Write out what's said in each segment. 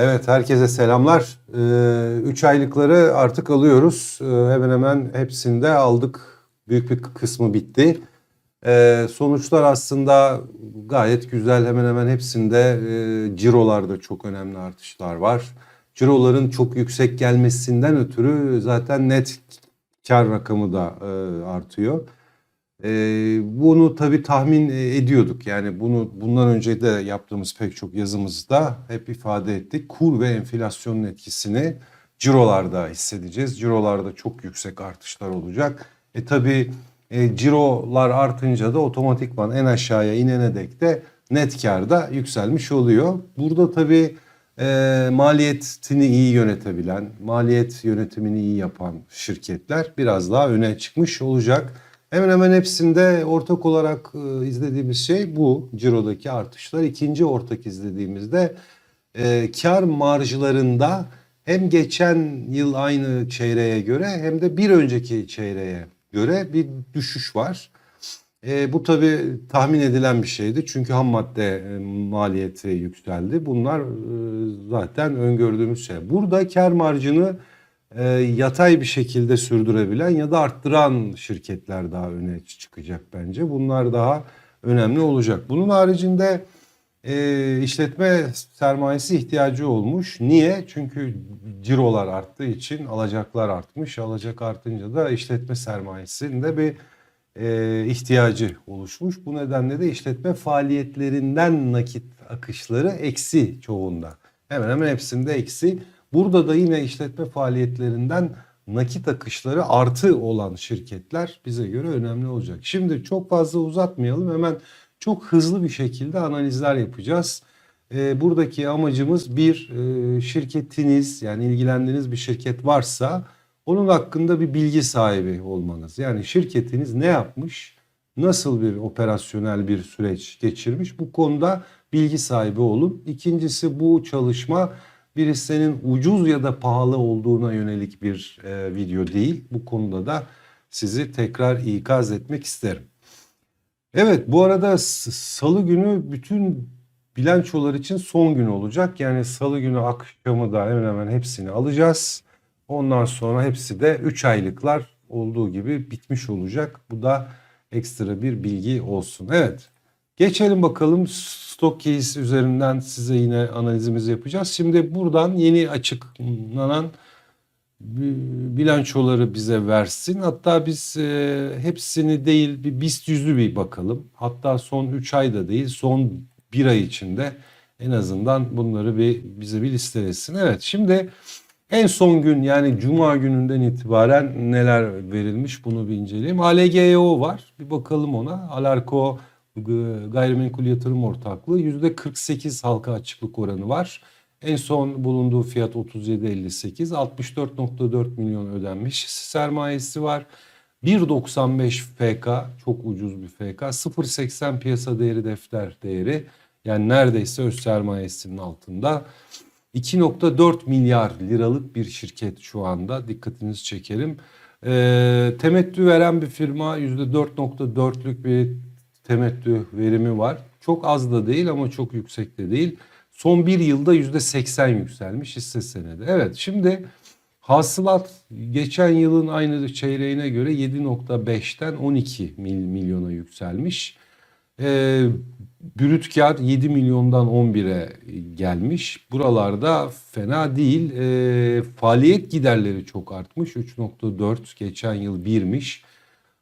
Evet, herkese selamlar. 3 aylıkları artık alıyoruz. Ee, hemen hemen hepsini de aldık. Büyük bir kısmı bitti. Ee, sonuçlar aslında gayet güzel. Hemen hemen hepsinde e, cirolarda çok önemli artışlar var. Ciroların çok yüksek gelmesinden ötürü zaten net kar rakamı da e, artıyor. Ee, bunu tabii tahmin e, ediyorduk. Yani bunu bundan önce de yaptığımız pek çok yazımızda hep ifade ettik. Kur ve enflasyonun etkisini cirolarda hissedeceğiz. Cirolarda çok yüksek artışlar olacak. E tabii e, cirolar artınca da otomatikman en aşağıya inene dek de net karda yükselmiş oluyor. Burada tabii e, maliyetini iyi yönetebilen, maliyet yönetimini iyi yapan şirketler biraz daha öne çıkmış olacak. Hemen hemen hepsinde ortak olarak e, izlediğimiz şey bu cirodaki artışlar. İkinci ortak izlediğimizde e, kar marjlarında hem geçen yıl aynı çeyreğe göre hem de bir önceki çeyreğe göre bir düşüş var. E, bu tabii tahmin edilen bir şeydi çünkü ham madde e, maliyeti yükseldi. Bunlar e, zaten öngördüğümüz şey. Burada kar marjını e, yatay bir şekilde sürdürebilen ya da arttıran şirketler daha öne çıkacak bence. Bunlar daha önemli olacak. Bunun haricinde e, işletme sermayesi ihtiyacı olmuş. Niye? Çünkü cirolar arttığı için alacaklar artmış. Alacak artınca da işletme sermayesinde bir e, ihtiyacı oluşmuş. Bu nedenle de işletme faaliyetlerinden nakit akışları eksi çoğunda. Hemen hemen hepsinde eksi. Burada da yine işletme faaliyetlerinden nakit akışları artı olan şirketler bize göre önemli olacak. Şimdi çok fazla uzatmayalım hemen çok hızlı bir şekilde analizler yapacağız. Ee, buradaki amacımız bir e, şirketiniz yani ilgilendiğiniz bir şirket varsa onun hakkında bir bilgi sahibi olmanız. Yani şirketiniz ne yapmış, nasıl bir operasyonel bir süreç geçirmiş bu konuda bilgi sahibi olun. İkincisi bu çalışma bir hissenin ucuz ya da pahalı olduğuna yönelik bir e, video değil. Bu konuda da sizi tekrar ikaz etmek isterim. Evet bu arada salı günü bütün bilançolar için son gün olacak. Yani salı günü akşamı da hemen hemen hepsini alacağız. Ondan sonra hepsi de 3 aylıklar olduğu gibi bitmiş olacak. Bu da ekstra bir bilgi olsun. Evet. Geçelim bakalım stock case üzerinden size yine analizimizi yapacağız. Şimdi buradan yeni açıklanan bi- bilançoları bize versin. Hatta biz e, hepsini değil bir BIST yüzlü bir bakalım. Hatta son 3 ayda değil son 1 ay içinde en azından bunları bir bize bir listelesin. Evet şimdi en son gün yani cuma gününden itibaren neler verilmiş bunu bir inceleyelim. ALGO var. Bir bakalım ona. Alarko Gayrimenkul Yatırım Ortaklığı %48 halka açıklık oranı var. En son bulunduğu fiyat 37.58. 64.4 milyon ödenmiş sermayesi var. 1.95 FK çok ucuz bir FK. 0.80 piyasa değeri defter değeri. Yani neredeyse öz sermayesinin altında. 2.4 milyar liralık bir şirket şu anda dikkatinizi çekerim. Ee, temettü veren bir firma %4.4'lük bir temettü verimi var. Çok az da değil ama çok yüksek de değil. Son bir yılda %80 yükselmiş hisse senedi. Evet şimdi hasılat geçen yılın aynı çeyreğine göre 7.5'ten 12 mil, milyona yükselmiş. Ee, brüt kar 7 milyondan 11'e gelmiş. Buralarda fena değil. Ee, faaliyet giderleri çok artmış. 3.4 geçen yıl 1'miş.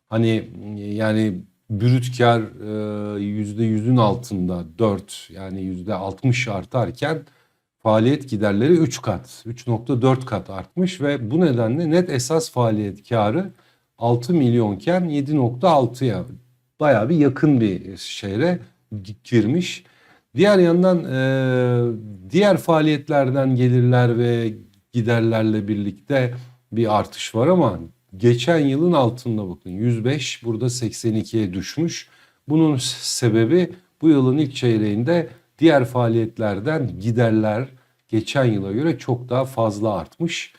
Hani yani brüt e, %100'ün altında 4 yani %60 artarken faaliyet giderleri 3 kat 3.4 kat artmış ve bu nedenle net esas faaliyet karı 6 milyonken 7.6'ya bayağı bir yakın bir şehre girmiş. Diğer yandan e, diğer faaliyetlerden gelirler ve giderlerle birlikte bir artış var ama geçen yılın altında bakın 105 burada 82'ye düşmüş. Bunun sebebi bu yılın ilk çeyreğinde diğer faaliyetlerden giderler geçen yıla göre çok daha fazla artmış.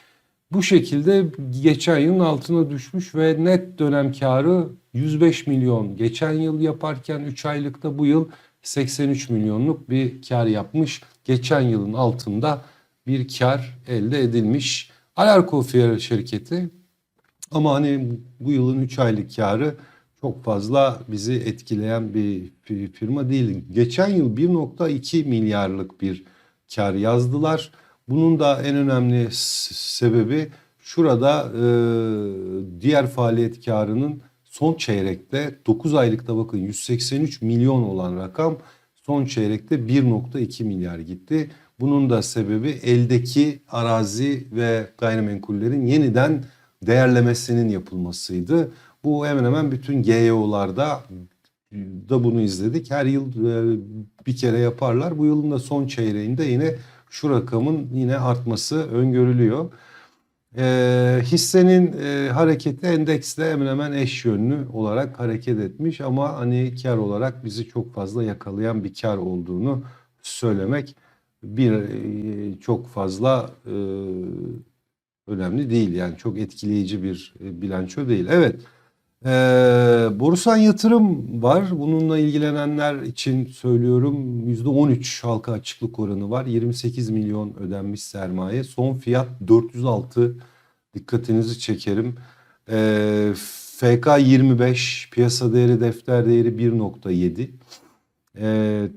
Bu şekilde geçen yılın altına düşmüş ve net dönem karı 105 milyon. Geçen yıl yaparken 3 aylıkta bu yıl 83 milyonluk bir kar yapmış. Geçen yılın altında bir kar elde edilmiş. Alarko Fiyer şirketi ama hani bu yılın 3 aylık karı çok fazla bizi etkileyen bir fi- firma değil. Geçen yıl 1.2 milyarlık bir kar yazdılar. Bunun da en önemli sebebi şurada e, diğer faaliyet karının son çeyrekte 9 aylıkta bakın 183 milyon olan rakam son çeyrekte 1.2 milyar gitti. Bunun da sebebi eldeki arazi ve gayrimenkullerin yeniden değerlemesinin yapılmasıydı. Bu hemen hemen bütün GYO'larda da bunu izledik. Her yıl e, bir kere yaparlar. Bu yılın da son çeyreğinde yine şu rakamın yine artması öngörülüyor. E, hissenin e, hareketi endeksle hemen hemen eş yönlü olarak hareket etmiş ama hani kar olarak bizi çok fazla yakalayan bir kar olduğunu söylemek bir e, çok fazla e, önemli değil. Yani çok etkileyici bir e, bilanço değil. Evet. Ee, Borusan yatırım var. Bununla ilgilenenler için söylüyorum %13 halka açıklık oranı var. 28 milyon ödenmiş sermaye. Son fiyat 406. Dikkatinizi çekerim. Ee, FK 25 piyasa değeri defter değeri 1.7. Ee,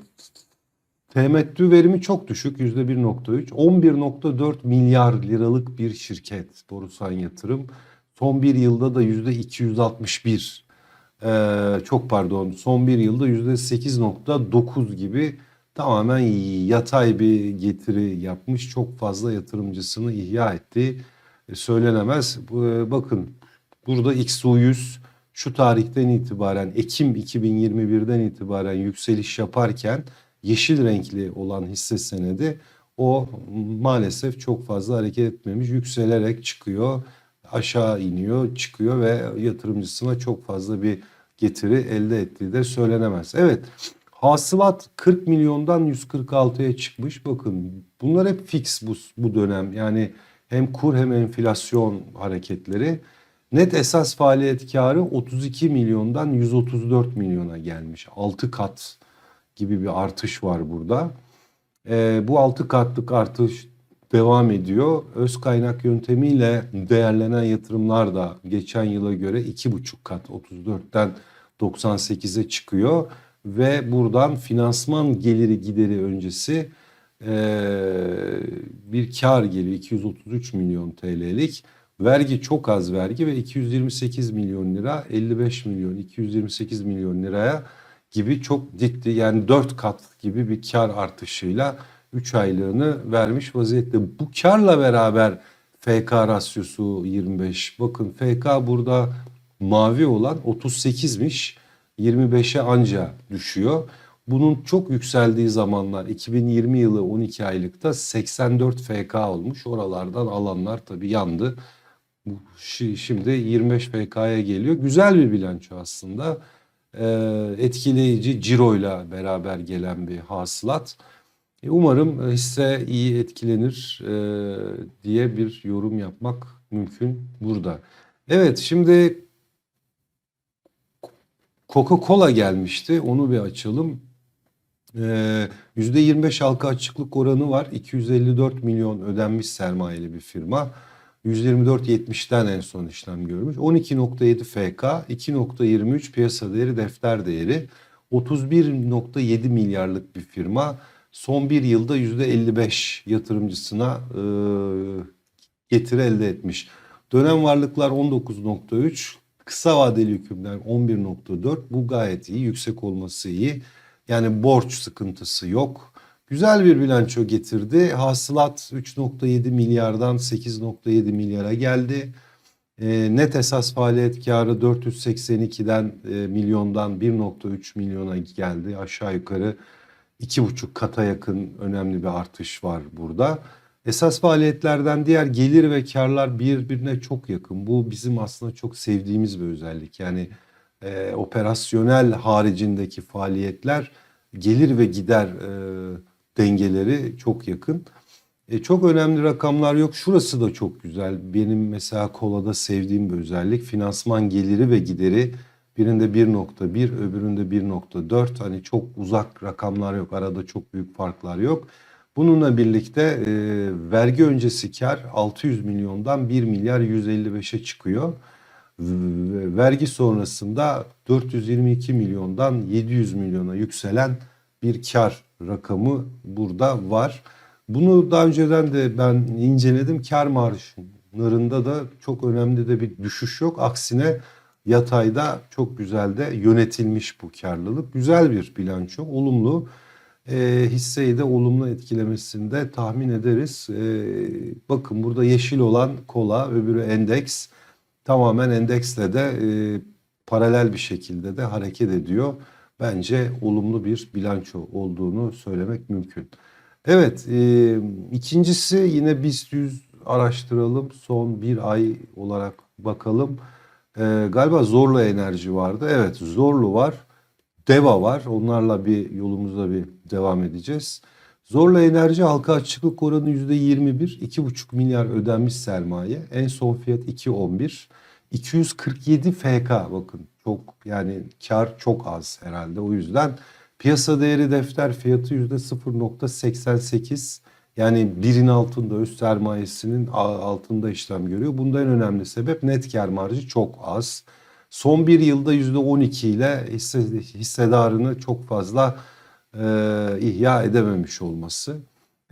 Temettü verimi çok düşük %1.3. 11.4 milyar liralık bir şirket Borusan Yatırım. Son bir yılda da %261. Ee, çok pardon son bir yılda %8.9 gibi tamamen yatay bir getiri yapmış. Çok fazla yatırımcısını ihya ettiği e, söylenemez. Bu, e, Bakın burada XU100 şu tarihten itibaren Ekim 2021'den itibaren yükseliş yaparken yeşil renkli olan hisse senedi o maalesef çok fazla hareket etmemiş. Yükselerek çıkıyor, aşağı iniyor, çıkıyor ve yatırımcısına çok fazla bir getiri elde ettiği de söylenemez. Evet. Hasılat 40 milyondan 146'ya çıkmış. Bakın bunlar hep fix bu, bu dönem. Yani hem kur hem enflasyon hareketleri. Net esas faaliyet karı 32 milyondan 134 milyona gelmiş. 6 kat gibi bir artış var burada. Ee, bu 6 katlık artış devam ediyor. Öz kaynak yöntemiyle değerlenen yatırımlar da geçen yıla göre 2,5 kat 34'ten 98'e çıkıyor. Ve buradan finansman geliri gideri öncesi eee, bir kar geliyor 233 milyon TL'lik. Vergi çok az vergi ve 228 milyon lira 55 milyon 228 milyon liraya gibi çok ciddi yani 4 kat gibi bir kar artışıyla 3 aylığını vermiş vaziyette. Bu karla beraber FK rasyosu 25. Bakın FK burada mavi olan 38'miş. 25'e anca düşüyor. Bunun çok yükseldiği zamanlar 2020 yılı 12 aylıkta 84 FK olmuş. Oralardan alanlar tabii yandı. Şimdi 25 FK'ya geliyor. Güzel bir bilanço aslında. Ee, etkileyici ciroyla beraber gelen bir hasılat. E, Umarım hisse iyi etkilenir e, diye bir yorum yapmak mümkün burada. Evet şimdi Coca-Cola gelmişti. Onu bir açalım. Ee, %25 halka açıklık oranı var. 254 milyon ödenmiş sermayeli bir firma. 124.70'ten en son işlem görmüş. 12.7 FK, 2.23 piyasa değeri, defter değeri. 31.7 milyarlık bir firma. Son bir yılda %55 yatırımcısına e, getiri elde etmiş. Dönem varlıklar 19.3, kısa vadeli hükümler 11.4. Bu gayet iyi, yüksek olması iyi. Yani borç sıkıntısı yok. Güzel bir bilanço getirdi. Hasılat 3.7 milyardan 8.7 milyara geldi. E, net esas faaliyet karı 482'den e, milyondan 1.3 milyona geldi. Aşağı yukarı 2,5 kata yakın önemli bir artış var burada. Esas faaliyetlerden diğer gelir ve karlar birbirine çok yakın. Bu bizim aslında çok sevdiğimiz bir özellik. Yani e, operasyonel haricindeki faaliyetler gelir ve gider e, dengeleri çok yakın. E, çok önemli rakamlar yok. Şurası da çok güzel. Benim mesela kolada sevdiğim bir özellik. Finansman geliri ve gideri birinde 1.1 öbüründe 1.4. Hani çok uzak rakamlar yok. Arada çok büyük farklar yok. Bununla birlikte e, vergi öncesi kar 600 milyondan 1 milyar 155'e çıkıyor. Vergi sonrasında 422 milyondan 700 milyona yükselen bir kar rakamı burada var. Bunu daha önceden de ben inceledim. Kar marjlarında da çok önemli de bir düşüş yok. Aksine yatayda çok güzel de yönetilmiş bu karlılık. Güzel bir bilanço, olumlu. E, hisseyi de olumlu etkilemesini de tahmin ederiz. E, bakın burada yeşil olan kola, öbürü endeks. Tamamen endeksle de e, paralel bir şekilde de hareket ediyor. Bence olumlu bir bilanço olduğunu söylemek mümkün. Evet, e, ikincisi yine BIST 100 araştıralım. Son bir ay olarak bakalım. E, galiba Zorlu Enerji vardı. Evet, Zorlu var. Deva var. Onlarla bir yolumuza bir devam edeceğiz. Zorlu Enerji halka açıklık oranı %21. 2,5 milyar ödenmiş sermaye. En son fiyat 2.11. 247 FK bakın çok yani kar çok az herhalde o yüzden piyasa değeri defter fiyatı %0.88 yani birin altında öz sermayesinin altında işlem görüyor. Bunda en önemli sebep net kar marjı çok az. Son bir yılda %12 ile hisse, hissedarını çok fazla e, ihya edememiş olması.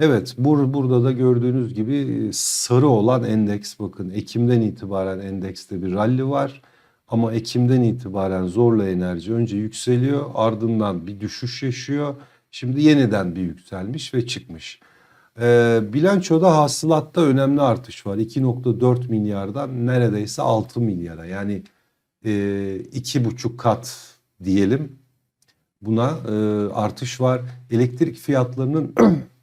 Evet bur, burada da gördüğünüz gibi sarı olan endeks bakın Ekim'den itibaren endekste bir rally var. Ama Ekim'den itibaren zorla enerji önce yükseliyor ardından bir düşüş yaşıyor. Şimdi yeniden bir yükselmiş ve çıkmış. Ee, bilançoda hasılatta önemli artış var. 2.4 milyardan neredeyse 6 milyara yani e, iki buçuk kat diyelim buna e, artış var. Elektrik fiyatlarının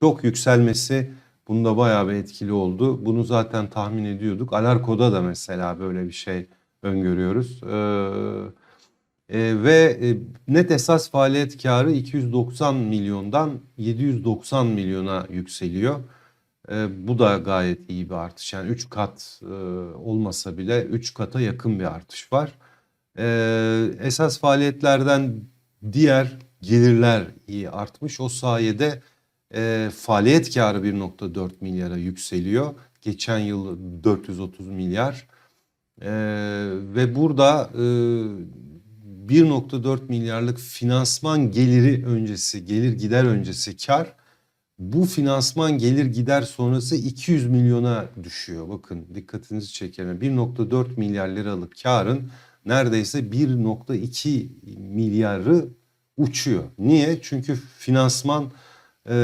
çok yükselmesi bunda bayağı bir etkili oldu. Bunu zaten tahmin ediyorduk. Alarko'da da mesela böyle bir şey öngörüyoruz. Ee, e, ve e, net esas faaliyet karı 290 milyondan 790 milyona yükseliyor. E, bu da gayet iyi bir artış. Yani 3 kat e, olmasa bile 3 kata yakın bir artış var. E, esas faaliyetlerden diğer gelirler iyi artmış. O sayede e, faaliyet karı 1.4 milyara yükseliyor. Geçen yıl 430 milyar. E, ve burada e, 1.4 milyarlık finansman geliri öncesi, gelir gider öncesi kar bu finansman gelir gider sonrası 200 milyona düşüyor. Bakın dikkatinizi çekerim. 1.4 milyar liralık karın neredeyse 1.2 milyarı uçuyor. Niye? Çünkü finansman e,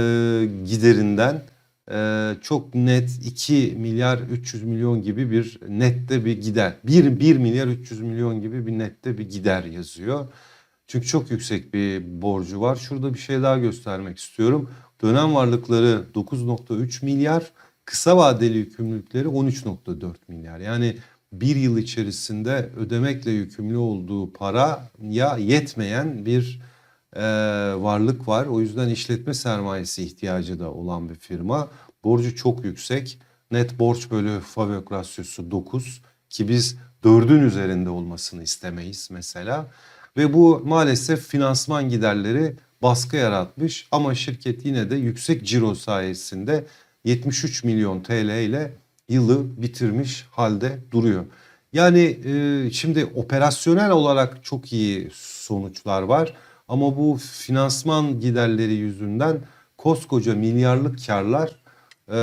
giderinden e, çok net 2 milyar 300 milyon gibi bir nette bir gider. 1, 1 milyar 300 milyon gibi bir nette bir gider yazıyor. Çünkü çok yüksek bir borcu var. Şurada bir şey daha göstermek istiyorum. Dönem varlıkları 9.3 milyar, kısa vadeli yükümlülükleri 13.4 milyar. Yani bir yıl içerisinde ödemekle yükümlü olduğu paraya yetmeyen bir e, varlık var. O yüzden işletme sermayesi ihtiyacı da olan bir firma. Borcu çok yüksek. Net borç bölü FAVÖK rasyosu 9 ki biz 4'ün üzerinde olmasını istemeyiz mesela. Ve bu maalesef finansman giderleri baskı yaratmış ama şirket yine de yüksek ciro sayesinde 73 milyon TL ile yılı bitirmiş halde duruyor. Yani e, şimdi operasyonel olarak çok iyi sonuçlar var ama bu finansman giderleri yüzünden koskoca milyarlık karlar e,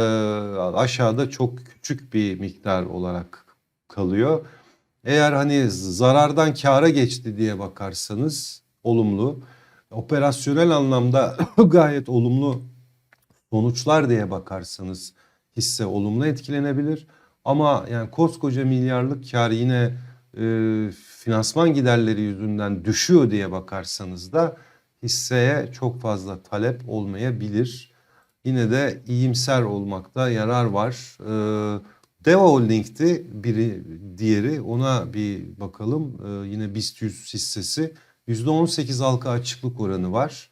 aşağıda çok küçük bir miktar olarak kalıyor. Eğer hani zarardan kâra geçti diye bakarsanız olumlu. Operasyonel anlamda gayet olumlu sonuçlar diye bakarsanız hisse olumlu etkilenebilir. Ama yani koskoca milyarlık kar yine e, finansman giderleri yüzünden düşüyor diye bakarsanız da hisseye çok fazla talep olmayabilir. Yine de iyimser olmakta yarar var. Ee, Deva Holding'ti biri diğeri ona bir bakalım. Ee, yine BIST 100 hissesi %18 halka açıklık oranı var.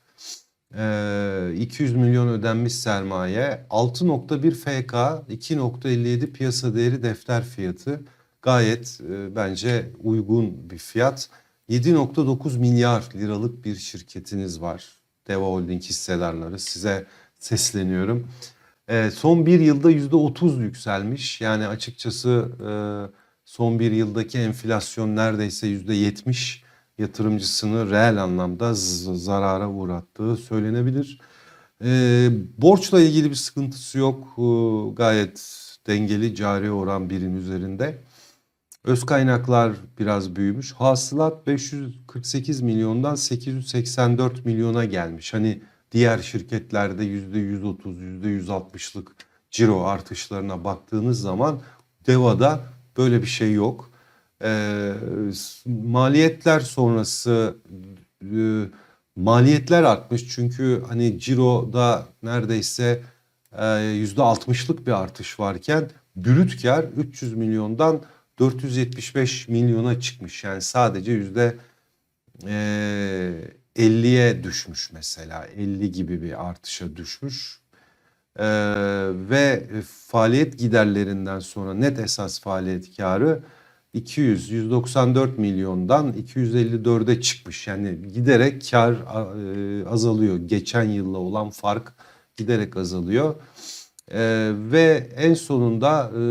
Ee, 200 milyon ödenmiş sermaye 6.1 FK 2.57 piyasa değeri defter fiyatı gayet e, bence uygun bir fiyat. 7.9 milyar liralık bir şirketiniz var. Deva Holding hissedarları size sesleniyorum. Ee, son bir yılda yüzde otuz yükselmiş. Yani açıkçası e, son bir yıldaki enflasyon neredeyse yüzde yetmiş yatırımcısını reel anlamda zarara uğrattığı söylenebilir. Borçla ilgili bir sıkıntısı yok. Gayet dengeli cari oran birin üzerinde. Öz kaynaklar biraz büyümüş. Hasılat 548 milyondan 884 milyona gelmiş. Hani diğer şirketlerde %130, %160'lık ciro artışlarına baktığınız zaman Deva'da böyle bir şey yok. S- maliyetler sonrası e, maliyetler artmış çünkü hani ciroda neredeyse e, %60'lık bir artış varken brüt kar 300 milyondan 475 milyona çıkmış. Yani sadece yüzde e, 50'ye düşmüş mesela 50 gibi bir artışa düşmüş. Ee, ve faaliyet giderlerinden sonra net esas faaliyet karı 200 194 milyondan 254'e çıkmış. Yani giderek kar e, azalıyor. Geçen yılla olan fark giderek azalıyor. Ee, ve en sonunda e,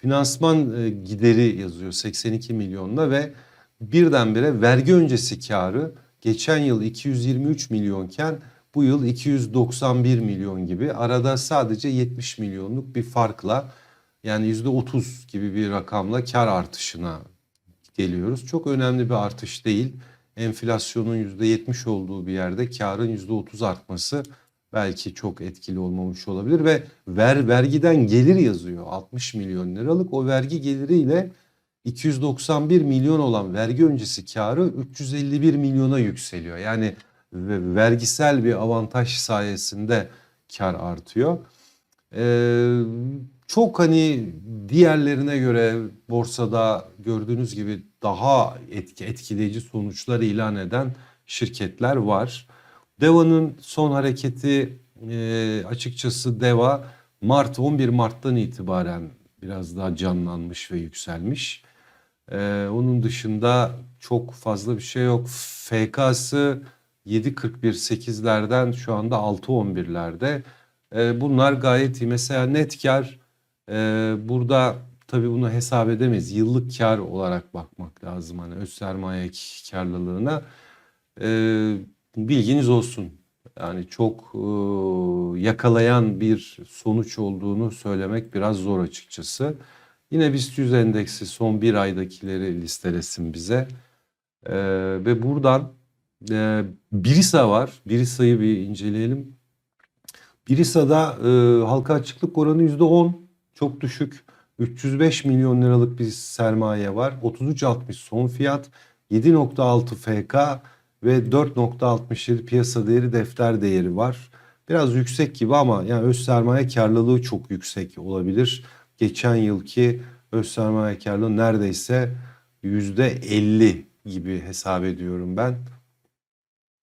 finansman e, gideri yazıyor 82 milyonla ve birdenbire vergi öncesi karı geçen yıl 223 milyonken bu yıl 291 milyon gibi arada sadece 70 milyonluk bir farkla yani %30 gibi bir rakamla kar artışına geliyoruz. Çok önemli bir artış değil. Enflasyonun %70 olduğu bir yerde karın %30 artması belki çok etkili olmamış olabilir ve ver vergiden gelir yazıyor 60 milyon liralık. O vergi geliriyle 291 milyon olan vergi öncesi karı 351 milyona yükseliyor. Yani ve- vergisel bir avantaj sayesinde kar artıyor. Ee, çok hani diğerlerine göre borsada gördüğünüz gibi daha etki, etkileyici sonuçlar ilan eden şirketler var. Deva'nın son hareketi e, açıkçası Deva Mart 11 Mart'tan itibaren biraz daha canlanmış ve yükselmiş. Ee, onun dışında çok fazla bir şey yok. FK'sı 7.41.8'lerden şu anda 6.11'lerde. Ee, bunlar gayet iyi. Mesela net kar e, burada tabii bunu hesap edemeyiz. Yıllık kar olarak bakmak lazım. Hani öz sermaye karlılığına. Ee, bilginiz olsun. Yani çok e, yakalayan bir sonuç olduğunu söylemek biraz zor açıkçası. Yine BIST 100 endeksi son bir aydakileri listelesin bize. Ee, ve buradan e, Birisa var. Birisa'yı bir inceleyelim. Birisa'da e, halka açıklık oranı %10. Çok düşük. 305 milyon liralık bir sermaye var. 33.60 son fiyat. 7.6 FK ve 4.67 piyasa değeri defter değeri var. Biraz yüksek gibi ama yani öz sermaye karlılığı çok yüksek olabilir. Geçen yılki öz sermaye karlılığı neredeyse %50 gibi hesap ediyorum ben.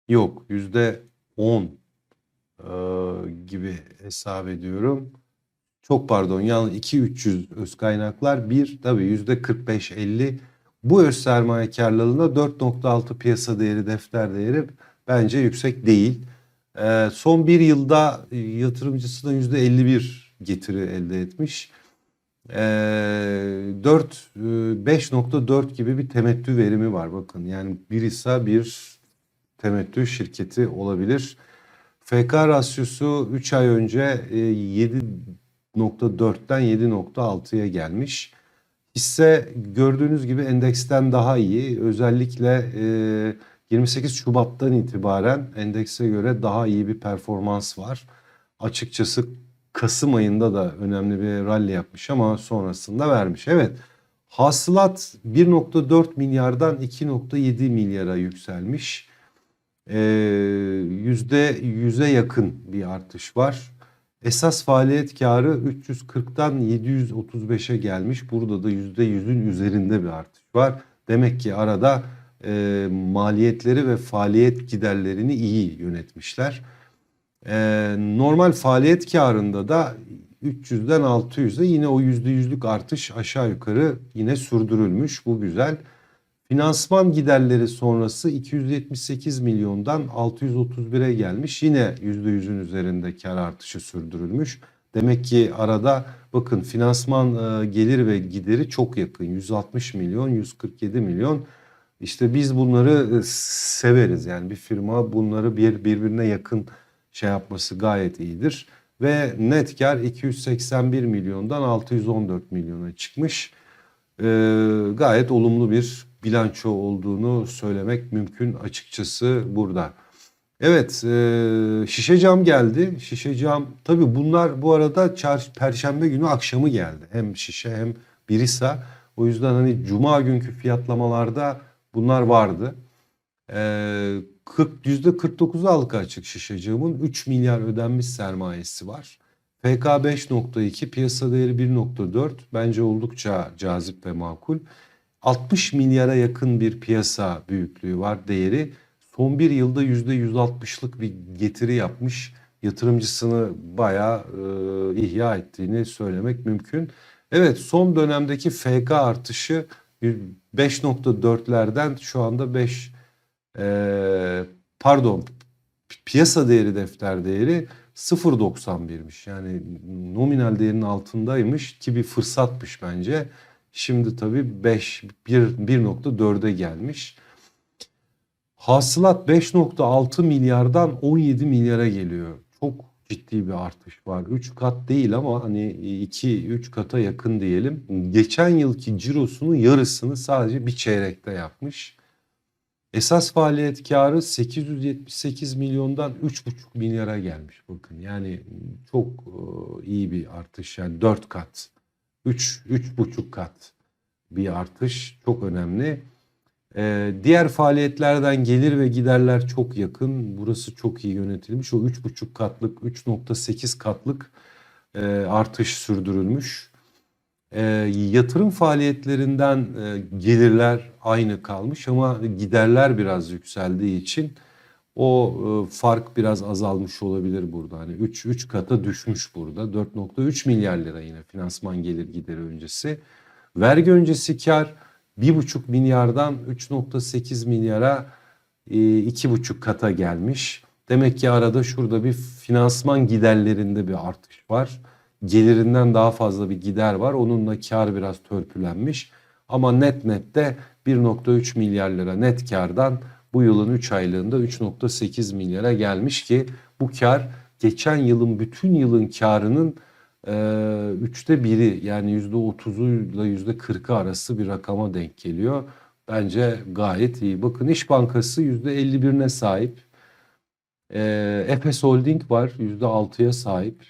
Yok yüzde on e, gibi hesap ediyorum. Çok pardon yani 2-300 öz kaynaklar bir tabii yüzde 45-50 bu öz sermaye karlılığında 4.6 piyasa değeri defter değeri bence yüksek değil. E, son bir yılda e, yatırımcısına yüzde 51 getiri elde etmiş. E, 4 e, 5.4 gibi bir temettü verimi var bakın yani Birisa bir temettü şirketi olabilir. FK rasyosu 3 ay önce e, 7.4'ten 7.6'ya gelmiş. Hisse gördüğünüz gibi endeksten daha iyi. Özellikle e, 28 Şubat'tan itibaren endekse göre daha iyi bir performans var. Açıkçası Kasım ayında da önemli bir rally yapmış ama sonrasında vermiş. Evet hasılat 1.4 milyardan 2.7 milyara yükselmiş. Ee, Yüzde yüze yakın bir artış var. Esas faaliyet karı 340'tan 735'e gelmiş. Burada da yüzde yüzün üzerinde bir artış var. Demek ki arada e, maliyetleri ve faaliyet giderlerini iyi yönetmişler. E, normal faaliyet karında da 300'den 600'e yine o yüzde yüzlük artış aşağı yukarı yine sürdürülmüş. Bu güzel. Finansman giderleri sonrası 278 milyondan 631'e gelmiş. Yine %100'ün üzerinde kar artışı sürdürülmüş. Demek ki arada bakın finansman e, gelir ve gideri çok yakın. 160 milyon, 147 milyon. İşte biz bunları e, severiz. Yani bir firma bunları bir birbirine yakın şey yapması gayet iyidir. Ve net kar 281 milyondan 614 milyona çıkmış. Ee, gayet olumlu bir bilanço olduğunu söylemek mümkün açıkçası burada. Evet, e, şişe cam geldi. Şişe cam tabii bunlar bu arada perşembe günü akşamı geldi. Hem şişe hem birisa. O yüzden hani cuma günkü fiyatlamalarda bunlar vardı. Ee, 40 %49'u halka açık şişe camın 3 milyar ödenmiş sermayesi var. FK 5.2 piyasa değeri 1.4 bence oldukça cazip ve makul. 60 milyara yakın bir piyasa büyüklüğü var değeri. Son bir yılda %160'lık bir getiri yapmış. Yatırımcısını bayağı e, ihya ettiğini söylemek mümkün. Evet son dönemdeki FK artışı 5.4'lerden şu anda 5 e, pardon piyasa değeri defter değeri 0.91'miş. Yani nominal değerinin altındaymış ki bir fırsatmış bence. Şimdi tabii 5 1.4'e gelmiş. Hasılat 5.6 milyardan 17 milyara geliyor. Çok ciddi bir artış var. 3 kat değil ama hani 2-3 kata yakın diyelim. Geçen yılki cirosunun yarısını sadece bir çeyrekte yapmış. Esas faaliyet karı 878 milyondan 3,5 milyara gelmiş. Bakın yani çok e, iyi bir artış yani 4 kat. 3 3,5 kat bir artış çok önemli. Ee, diğer faaliyetlerden gelir ve giderler çok yakın. Burası çok iyi yönetilmiş. O 3,5 katlık, 3,8 katlık e, artış sürdürülmüş. E, yatırım faaliyetlerinden e, gelirler aynı kalmış ama giderler biraz yükseldiği için o e, fark biraz azalmış olabilir burada. Hani 3 3 kata düşmüş burada. 4.3 milyar lira yine finansman gelir gideri öncesi. Vergi öncesi kar 1,5 milyardan 3.8 milyara e, 2,5 kata gelmiş. Demek ki arada şurada bir finansman giderlerinde bir artış var. Gelirinden daha fazla bir gider var. Onunla kar biraz törpülenmiş. Ama net nette 1.3 milyar lira net kardan bu yılın 3 aylığında 3.8 milyara gelmiş ki bu kar geçen yılın bütün yılın karının üçte biri yani yüzde otuzuyla yüzde kırkı arası bir rakama denk geliyor. Bence gayet iyi. Bakın İş Bankası yüzde elli birine sahip. E, Efes Holding var yüzde altıya sahip.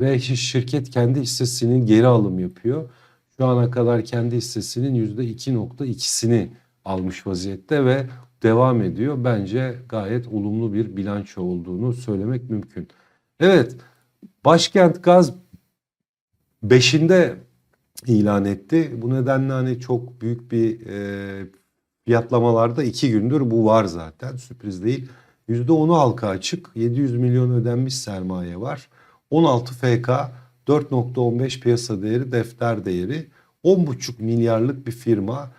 Ve şirket kendi hissesinin geri alım yapıyor. Şu ana kadar kendi hissesinin yüzde iki nokta ikisini almış vaziyette ve devam ediyor. Bence gayet olumlu bir bilanço olduğunu söylemek mümkün. Evet, Başkent Gaz 5'inde ilan etti. Bu nedenle hani çok büyük bir e, fiyatlamalarda iki gündür bu var zaten sürpriz değil. %10'u halka açık 700 milyon ödenmiş sermaye var. 16 FK 4.15 piyasa değeri defter değeri 10.5 milyarlık bir firma.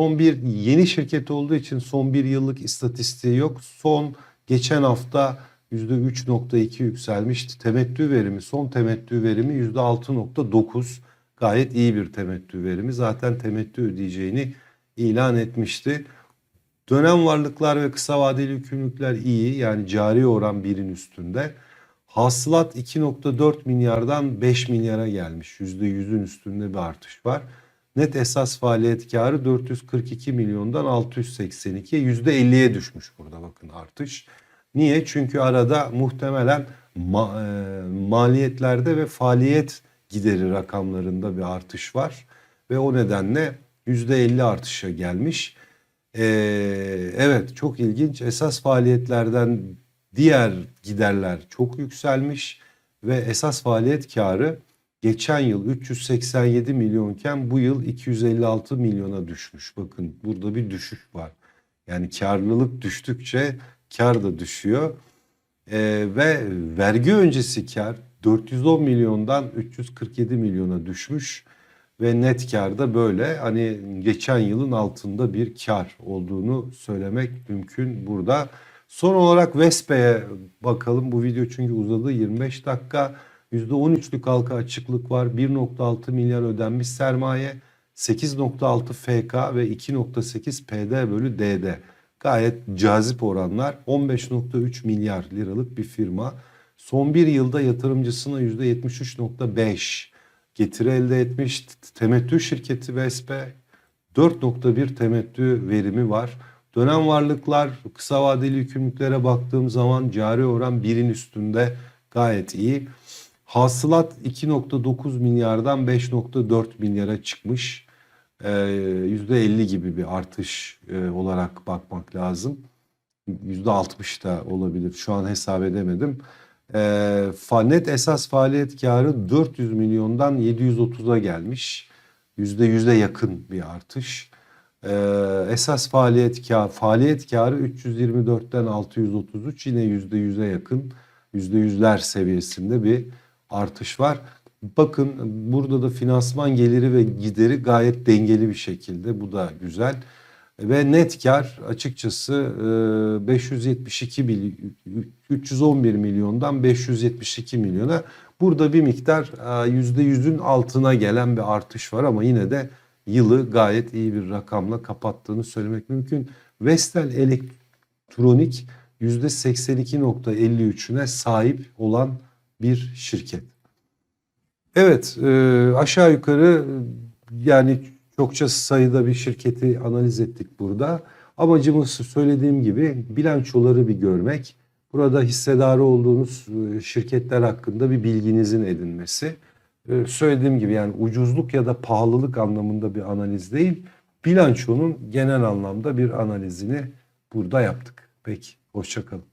Son bir yeni şirket olduğu için son bir yıllık istatistiği yok. Son geçen hafta %3.2 yükselmişti. Temettü verimi, son temettü verimi %6.9. Gayet iyi bir temettü verimi. Zaten temettü ödeyeceğini ilan etmişti. Dönem varlıklar ve kısa vadeli yükümlülükler iyi. Yani cari oran birin üstünde. Hasılat 2.4 milyardan 5 milyara gelmiş. %100'ün üstünde bir artış var. Net esas faaliyet karı 442 milyondan 682'ye %50'ye düşmüş burada bakın artış. Niye? Çünkü arada muhtemelen ma e, maliyetlerde ve faaliyet gideri rakamlarında bir artış var. Ve o nedenle %50 artışa gelmiş. Ee, evet çok ilginç. Esas faaliyetlerden diğer giderler çok yükselmiş. Ve esas faaliyet karı geçen yıl 387 milyonken bu yıl 256 milyona düşmüş. Bakın burada bir düşüş var. Yani karlılık düştükçe kar da düşüyor. Ee, ve vergi öncesi kar 410 milyondan 347 milyona düşmüş. ve net kar da böyle hani geçen yılın altında bir kar olduğunu söylemek mümkün burada. Son olarak Vespe'ye bakalım. Bu video çünkü uzadı 25 dakika. %13'lük halka açıklık var. 1.6 milyar ödenmiş sermaye. 8.6 FK ve 2.8 PD bölü DD. Gayet cazip oranlar. 15.3 milyar liralık bir firma. Son bir yılda yatırımcısına %73.5 getiri elde etmiş. Temettü şirketi Vespe 4.1 temettü verimi var. Dönem varlıklar kısa vadeli yükümlülüklere baktığım zaman cari oran birin üstünde gayet iyi. Hasılat 2.9 milyardan 5.4 milyara çıkmış. Ee, %50 gibi bir artış e, olarak bakmak lazım. %60 da olabilir. Şu an hesap edemedim. Fa- net esas faaliyet karı 400 milyondan 730'a gelmiş. %100'e yakın bir artış. Ee, esas faaliyet kârı, faaliyet karı 324'ten 633 yine %100'e yakın. %100'ler seviyesinde bir artış var. Bakın burada da finansman geliri ve gideri gayet dengeli bir şekilde. Bu da güzel. Ve net kar açıkçası e, 572 mily- 311 milyondan 572 milyona. Burada bir miktar e, %100'ün altına gelen bir artış var ama yine de yılı gayet iyi bir rakamla kapattığını söylemek mümkün. Vestel Elektronik %82.53'üne sahip olan bir şirket. Evet, e, aşağı yukarı yani çokça sayıda bir şirketi analiz ettik burada. Amacımız söylediğim gibi bilançoları bir görmek. Burada hissedarı olduğunuz e, şirketler hakkında bir bilginizin edinmesi. E, söylediğim gibi yani ucuzluk ya da pahalılık anlamında bir analiz değil, bilançonun genel anlamda bir analizini burada yaptık. Peki, hoşçakalın.